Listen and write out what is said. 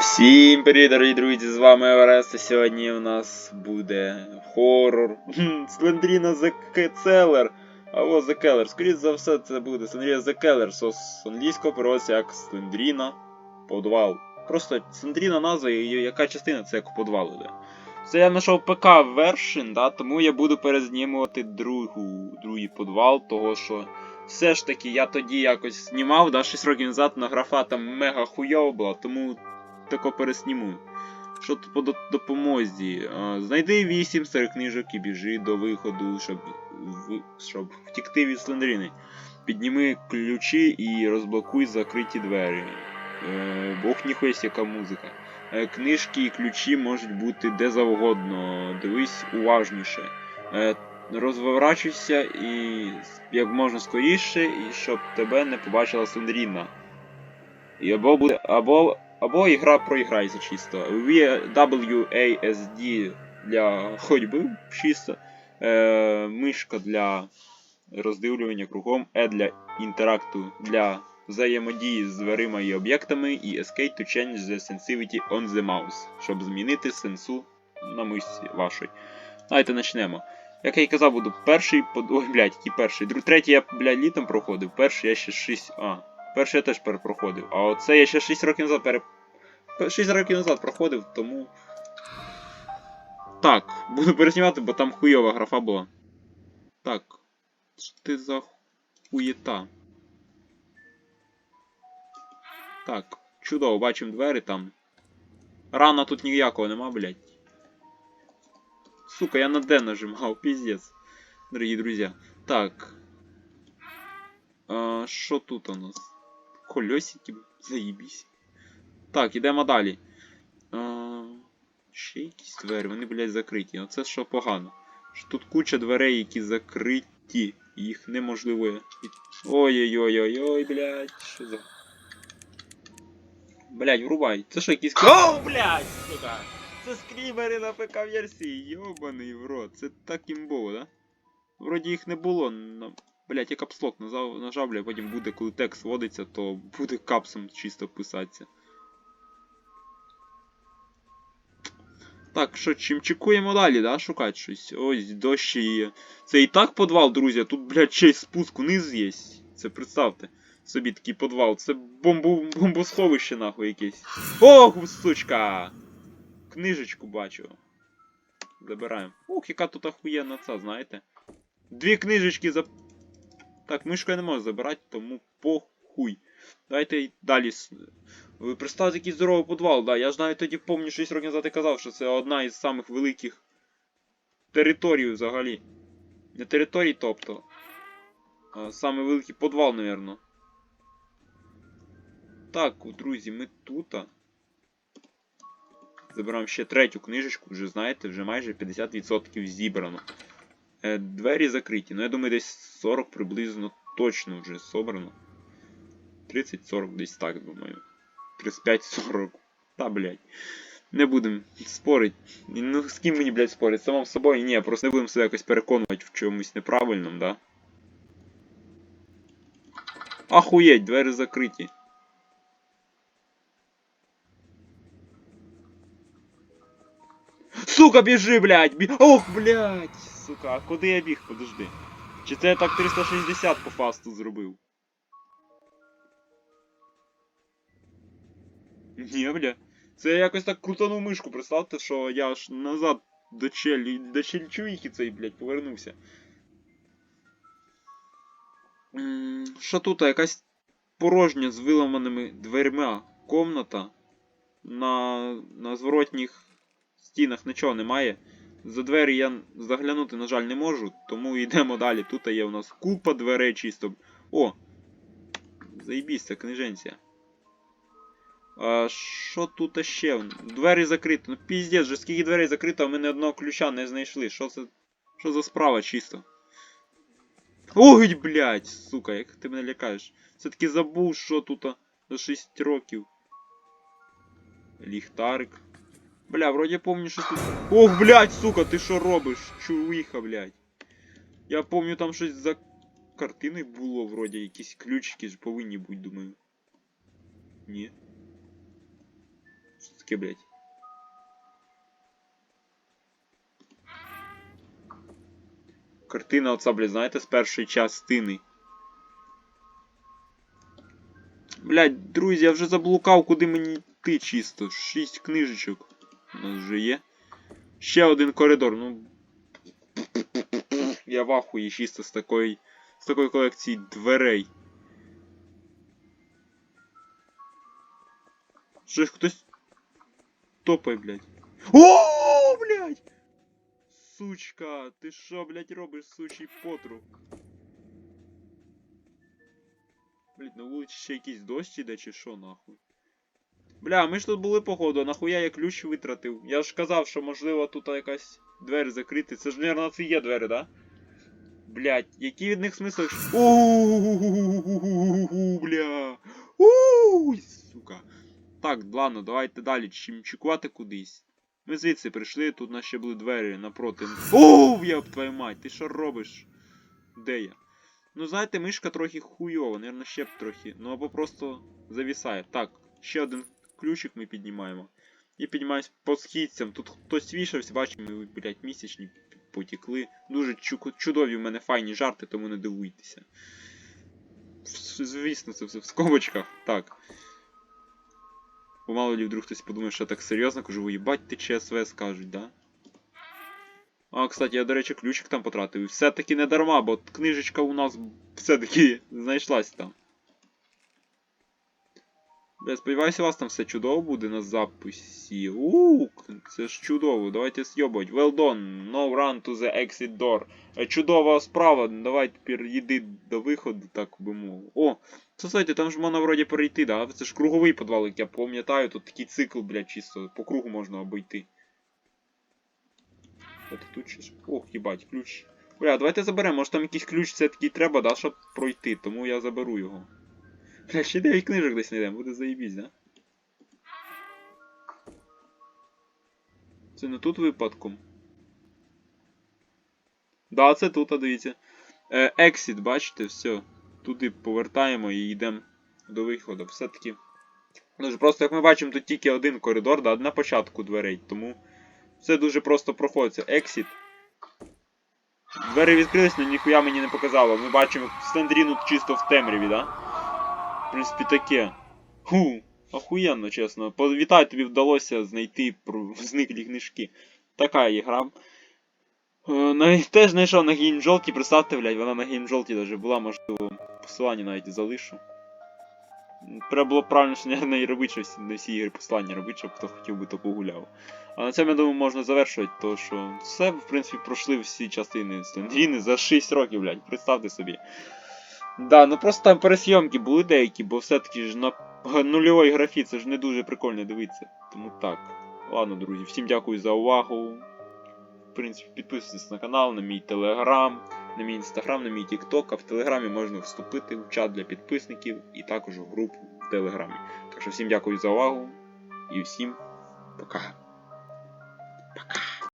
Всім привіт, дорогі друзі! З вами Еверест, і сьогодні у нас буде хорор Слендріна Keller. Або The Keller. Скоріше за все, це буде Слендріна The що з англійського переводиться як Слендріна Подвал. Просто Слендріна назва і яка частина це як подвал іде. Це я знайшов ПК вершин, да, тому я буду перезнімувати другу, другий подвал, того що все ж таки я тоді якось знімав, да, 6 років назад на графа там мега хуйова була, тому тако пересніму. Що тут по допомозі? Знайди 8 старих книжок і біжи до виходу, щоб, в... щоб втікти від Слендріни. Підніми ключі і розблокуй закриті двері. Е, Бог ніхуєсь, яка музика. Е, Книжки і ключі можуть бути де завгодно. Дивись уважніше. Е, Розворачуйся і як можна скоріше, і щоб тебе не побачила Слендріна. І або буде. або або ігра проіграється чисто. WASD для ходьби чисто. Е, мишка для роздивлювання кругом, E для інтеракту для взаємодії з дверима і об'єктами, і Escape to change the sensitivity on the mouse, щоб змінити сенсу на мишці вашої. Давайте почнемо. Як я й казав, буду перший. Ой, блядь, який перший. Третій я, блядь, літом проходив, перший я ще 6. А, перший я теж перепроходив. А оце я ще 6 років назад пере... 6 років назад проходив, тому. Так, буду переснімати, бо там хуйова графа була. Так. Що ти за хуєта? Так, чудово, бачимо двері там. Рана тут ніякого нема, блядь. Сука, я на Д нажимав, пиздец. Дорогі друзі. Так. А, Що тут у нас? Колесики, заїбісь. Так, ідемо далі. А, ще якісь двері, вони, блядь, закриті. Оце що погано. Що тут куча дверей, які закриті. Їх неможливо. Ой-ой-ой-ой-ой, блядь, що за. Блядь, врубай. Це що якісь. О, блядь, сука! Це скрімери на ПК версії, йобаний в рот. Це так імбово, да? Вроді їх не було. На... Блять, я капслок нажав, нажав, бля, потім буде, коли текст вводиться, то буде капсом чисто писатися. Так, що, чимчикуємо далі, да? Шукати щось. Ось дощ є. Це і так подвал, друзі, тут, блядь, ще й спуск вниз є. Це представте. Собі такий подвал. Це бомбу... бомбосховище, нахуй, якесь. Ох, сучка! Книжечку бачу. Забираємо. Ух, яка тут охуєнна ця, знаєте. Дві книжечки за. Так, мишку я не можу забирати, тому похуй. Давайте й далі. Представте, який здоровий підвал, да. Я ж навіть тоді пам'ятаю, 6 років назад і казав, що це одна із самих великих територій взагалі. Не територій, тобто. А саме великий підвал, напевно. Так, друзі, ми тут. Забираємо ще третю книжечку, вже знаєте, вже майже 50% зібрано. Е, двері закриті. Ну, я думаю, десь 40 приблизно точно вже собрано. 30-40 десь так, думаю. 35-40. Та, блядь. Не будемо спорити. Ну, з ким мені, блядь, спорити? Самим собою? Ні, просто не будемо себе якось переконувати в чомусь неправильному, да? Ахуєть, двері закриті. Сука, біжи, блядь! Бі... Ох, блядь! Сука, а куди я біг? Подожди. Чи це я так 360 по фасту зробив? Ні, бля. Це я якось так крутанув мишку, представте, що я аж назад до челі, до чельчуїхи цей, блядь, повернувся. Що тут? Якась порожня з виламаними дверима комната. На, на зворотніх стінах нічого немає. За двері я заглянути, на жаль, не можу, тому йдемо далі. Тут є у нас купа дверей чисто. О! Заїбісь, це книженця. А що тут ще? Двері закриті. Ну піздець, вже скільки дверей закрито, а ми ні одного ключа не знайшли. Що це. Що за справа чисто? Ой, блядь, сука, як ти мене лякаєш. Все-таки забув, що тут за 6 років. Ліхтарик. Бля, вроде помню, що тут. Ох, блядь, сука, ти що робиш? Чувиха, блядь. Я помню, там щось за картиною було, вроде, якісь ключики ж повинні бути, думаю. Ні. Таке, блядь? Картина оця, блядь, знаєте, з першої частини. Блядь, друзі, я вже заблукав, куди мені йти чисто. Шість книжечок. У нас вже є. Ще один коридор, ну. Я в ахуї чисто з такої. з такої колекції дверей. Щось хтось топає, блядь. О, блядь! Сучка, ти що, блядь, робиш, сучий потру? Блядь, на вулиці ще якийсь дощ іде чи що нахуй? Бля, ми ж тут були походу, нахуя я ключ витратив? Я ж казав, що можливо тут якась двері закрита. Це ж, наверное, це є двері, да? Блядь, який від них смисл? Ууу, бля. Так, ладно, давайте далі чимчикувати кудись. Ми звідси прийшли, тут ще були двері напроти. Оу, я б твою мать, ти що робиш? Де я? Ну, знаєте, мишка трохи хуйова, наверное, ще б трохи. Ну або просто завісає. Так, ще один ключик ми піднімаємо. І піднімаємось по східцям. Тут хтось вішався, бачимо, блядь, місячні потекли. Дуже чудові в мене файні жарти, тому не дивуйтеся. Звісно, це все в скобочках. Так. Бо мало ли вдруг хтось подумає, що я так серйозно кажу, уїбать їбать ти ЧСВ скажуть, да? А, кстати, я, до речі, ключик там потратив. І все-таки не дарма, бо книжечка у нас все-таки знайшлась там. Я сподіваюся, у вас там все чудово буде на записі. Ууу, це ж чудово. Давайте з'йобать. Well done. No run to the exit door. Е, Чудова справа. Давай тепер йди до виходу, так би мовити. О, слухайте, там ж можна вроді перейти, да? Це ж круговий підвал, як я пам'ятаю, тут такий цикл, блядь, чисто по кругу можна обійти. От тут щось. Ох, їбать, ключ. Бля, давайте заберемо, може там якийсь ключ все-таки треба, да, щоб пройти, тому я заберу його. Бля, ще 9 книжок десь знайдемо, буде заєбісь, да? Це не тут випадком. Да, це тут, а дивіться. Е, Exit, бачите, все. Туди повертаємо і йдемо до виходу. Все-таки. Дуже просто, як ми бачимо, тут тільки один коридор, да, на початку дверей, тому все дуже просто проходиться. Exit. Двері відкрились, але ніхуя мені не показало. Ми бачимо Слендріну чисто в темряві, да? В принципі, таке. Ху, охуєнно, чесно. Вітаю, тобі вдалося знайти зниклі книжки. Така ігра. Е, теж знайшов на геймжолті, представте, блядь, вона на геймжолті даже була, можливо, посилання навіть залишу. Треба було правильно що не робити щось, на всі ігри посилання робити, щоб хто хотів би, то погуляв. А на цьому, я думаю, можна завершувати, то що все, в принципі, пройшли всі частини Слендріни за 6 років, блядь, представте собі. Да, ну просто там пересйомки були деякі, бо все-таки ж на нульовій графі це ж не дуже прикольно дивитися. Тому так. Ладно, друзі, всім дякую за увагу. В принципі, підписуйтесь на канал, на мій телеграм, на мій інстаграм, на мій тікток, а в телеграмі можна вступити в чат для підписників і також в групу в телеграмі. Так що всім дякую за увагу і всім пока. Пока.